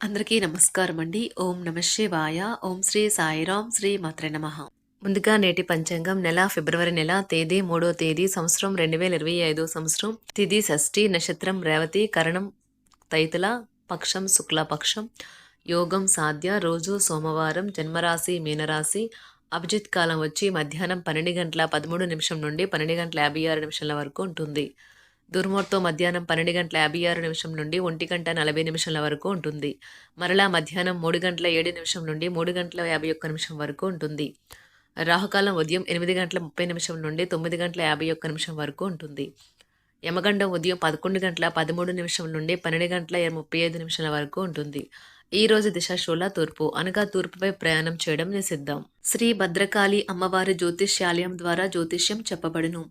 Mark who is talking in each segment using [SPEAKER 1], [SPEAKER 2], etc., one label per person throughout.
[SPEAKER 1] అందరికీ నమస్కారం అండి. ఓం నమ శివాయ. ఓం శ్రీ సాయిరాం శ్రీ మాత్ర నమ. ముందుగా నేటి పంచాంగం నెల ఫిబ్రవరి నెల తేదీ మూడో తేదీ సంవత్సరం రెండు వేల ఇరవై ఐదో సంవత్సరం. తిది షష్ఠి నక్షత్రం రేవతి కరణం తైతుల పక్షం శుక్లపక్షం. యోగం సాధ్య. రోజు సోమవారం జన్మరాశి మీనరాశి. అభిజిత్ కాలం వచ్చి మధ్యాహ్నం పన్నెండు గంటల పదమూడు నిమిషం నుండి పన్నెండు గంటల యాభై ఆరు నిమిషాల వరకు ఉంటుంది. దుర్మోర్తో మధ్యాహ్నం పన్నెండు గంటల యాభై ఆరు నిమిషం నుండి ఒంటి గంట నలభై నిమిషాల వరకు ఉంటుంది. మరలా మధ్యాహ్నం మూడు గంటల ఏడు నిమిషం నుండి మూడు గంటల యాభై ఒక్క నిమిషం వరకు ఉంటుంది. రాహుకాలం ఉదయం ఎనిమిది గంటల ముప్పై నిమిషం నుండి తొమ్మిది గంటల యాభై ఒక్క నిమిషం వరకు ఉంటుంది. యమగండం ఉదయం పదకొండు గంటల పదమూడు నిమిషం నుండి పన్నెండు గంటల ముప్పై ఐదు నిమిషాల వరకు ఉంటుంది. ఈ రోజు దిశాశూల తూర్పు. అనగా తూర్పుపై ప్రయాణం చేయడం నిషిద్ధం. శ్రీ భద్రకాళి అమ్మవారి జ్యోతిష్యాలయం ద్వారా జ్యోతిష్యం చెప్పబడును.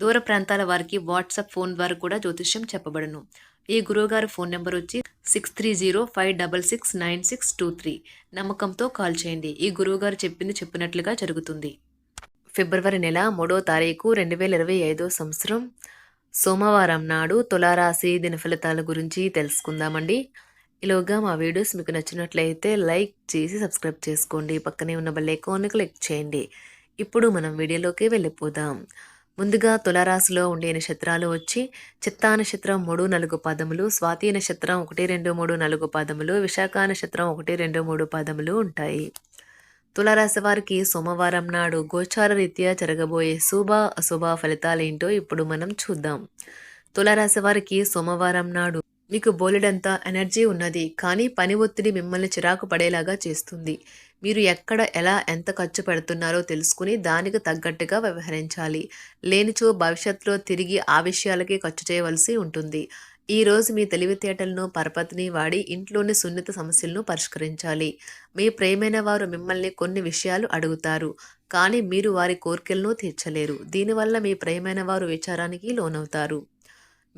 [SPEAKER 1] దూర ప్రాంతాల వారికి వాట్సాప్ ఫోన్ ద్వారా కూడా జ్యోతిష్యం చెప్పబడును. ఈ గురువుగారి ఫోన్ నెంబర్ వచ్చి six three zero five double six nine six two three నమ్మకంతో కాల్ చేయండి. ఈ గురువుగారు చెప్పింది చెప్పినట్లుగా జరుగుతుంది. ఫిబ్రవరి నెల మూడో తారీఖు రెండు వేల ఇరవై ఐదో సంవత్సరం. సోమవారం నాడు తులారాశి దినఫలితాల గురించి తెలుసుకుందామండి. ఈలోగా మా వీడియోస్ మీకు నచ్చినట్లయితే లైక్ చేసి సబ్స్క్రైబ్ చేసుకోండి. పక్కనే ఉన్న బెల్ ఐకాన్ని క్లిక్ చేయండి. ఇప్పుడు మనం వీడియోలోకి వెళ్ళిపోదాం. ముందుగా తులారాశిలో ఉండే నక్షత్రాలు వచ్చి చిత్తా నక్షత్రం మూడు నాలుగు పదములు స్వాతి నక్షత్రం ఒకటి రెండు మూడు నాలుగు పదములు విశాఖ నక్షత్రం ఒకటి రెండు మూడు పదములు ఉంటాయి. తులారాశి వారికి సోమవారం నాడు గోచార రీత్యా జరగబోయే శుభ అశుభ ఫలితాలేంటో ఇప్పుడు మనం చూద్దాం. తులారాశి వారికి సోమవారం నాడు మీకు బోలెడంత ఎనర్జీ ఉన్నది కానీ పని ఒత్తిడి మిమ్మల్ని చిరాకు పడేలాగా చేస్తుంది. మీరు ఎక్కడ ఎలా ఎంత ఖర్చు పెడుతున్నారో తెలుసుకుని దానికి తగ్గట్టుగా వ్యవహరించాలి. లేనిచో భవిష్యత్తులో తిరిగి ఆ విషయాలకే ఖర్చు చేయవలసి ఉంటుంది. ఈ రోజు మీ తెలివితేటలను పరపతిని వాడి ఇంట్లోని సున్నిత సమస్యలను పరిష్కరించాలి. మీ ప్రేమైన వారు మిమ్మల్ని కొన్ని విషయాలు అడుగుతారు కానీ మీరు వారి కోరికలను తీర్చలేరు. దీనివల్ల మీ ప్రేమైన వారు విచారానికి లోనవుతారు.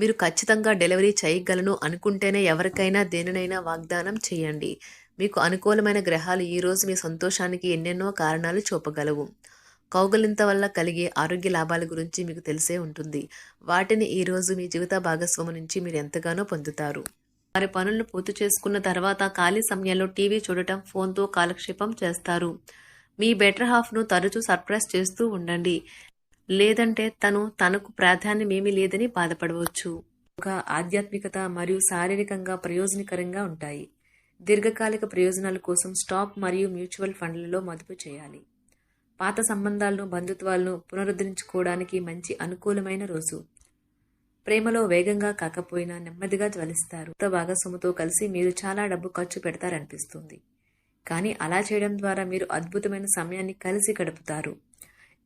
[SPEAKER 1] మీరు ఖచ్చితంగా డెలివరీ చేయగలను అనుకుంటేనే ఎవరికైనా దేనినైనా వాగ్దానం చేయండి. మీకు అనుకూలమైన గ్రహాలు ఈరోజు మీ సంతోషానికి ఎన్నెన్నో కారణాలు చూపగలవు. కౌగలింత వల్ల కలిగే ఆరోగ్య లాభాల గురించి మీకు తెలిసే ఉంటుంది. వాటిని ఈరోజు మీ జీవిత భాగస్వామి నుంచి మీరు ఎంతగానో పొందుతారు. వారి పనులను పూర్తి చేసుకున్న తర్వాత ఖాళీ సమయంలో టీవీ చూడటం ఫోన్తో కాలక్షేపం చేస్తారు. మీ బెటర్ హాఫ్ను తరచూ సర్ప్రైజ్ చేస్తూ ఉండండి. లేదంటే తను తనకు ప్రాధాన్యమేమీ లేదని బాధపడవచ్చు. ఒక ఆధ్యాత్మికత మరియు శారీరకంగా ప్రయోజనకరంగా ఉంటాయి. దీర్ఘకాలిక ప్రయోజనాల కోసం స్టాక్ మరియు మ్యూచువల్ ఫండ్లలో మదుపు చేయాలి. పాత సంబంధాలను బంధుత్వాలను పునరుద్ధరించుకోవడానికి మంచి అనుకూలమైన రోజు. ప్రేమలో వేగంగా కాకపోయినా నెమ్మదిగా జ్వలిస్తారు. కొత్త భాగస్వామితో కలిసి మీరు చాలా డబ్బు ఖర్చు పెడతారనిపిస్తుంది. కానీ అలా చేయడం ద్వారా మీరు అద్భుతమైన సమయాన్ని కలిసి గడుపుతారు.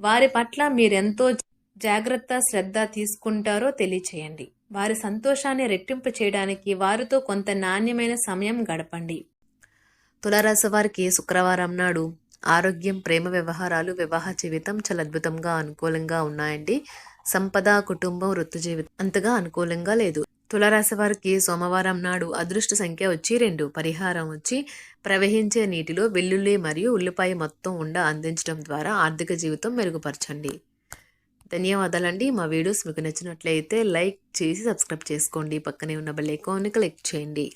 [SPEAKER 1] వారి పట్ల మీరెంతో జాగ్రత్త శ్రద్ధ తీసుకుంటారో తెలియచేయండి. వారి సంతోషాన్ని రెట్టింపు చేయడానికి వారితో కొంత నాణ్యమైన సమయం గడపండి. తులారాశి వారికి శుక్రవారం నాడు ఆరోగ్యం ప్రేమ వ్యవహారాలు వివాహ జీవితం చాలా అద్భుతంగా అనుకూలంగా ఉన్నాయండి. సంపద కుటుంబం వృత్తి జీవితం అంతగా అనుకూలంగా లేదు. తులరాశి వారికి సోమవారం నాడు అదృష్ట సంఖ్య వచ్చి రెండు. పరిహారం వచ్చి ప్రవహించే నీటిలో వెల్లుల్లి మరియు ఉల్లిపాయ మొత్తం ఉండ అందించడం ద్వారా ఆర్థిక జీవితం మెరుగుపరచండి. ధన్యవాదాలండి. మా వీడియోస్ మీకు నచ్చినట్లయితే లైక్ చేసి సబ్స్క్రైబ్ చేసుకోండి. పక్కనే ఉన్న బెల్ ఐకాన్ని క్లిక్ చేయండి.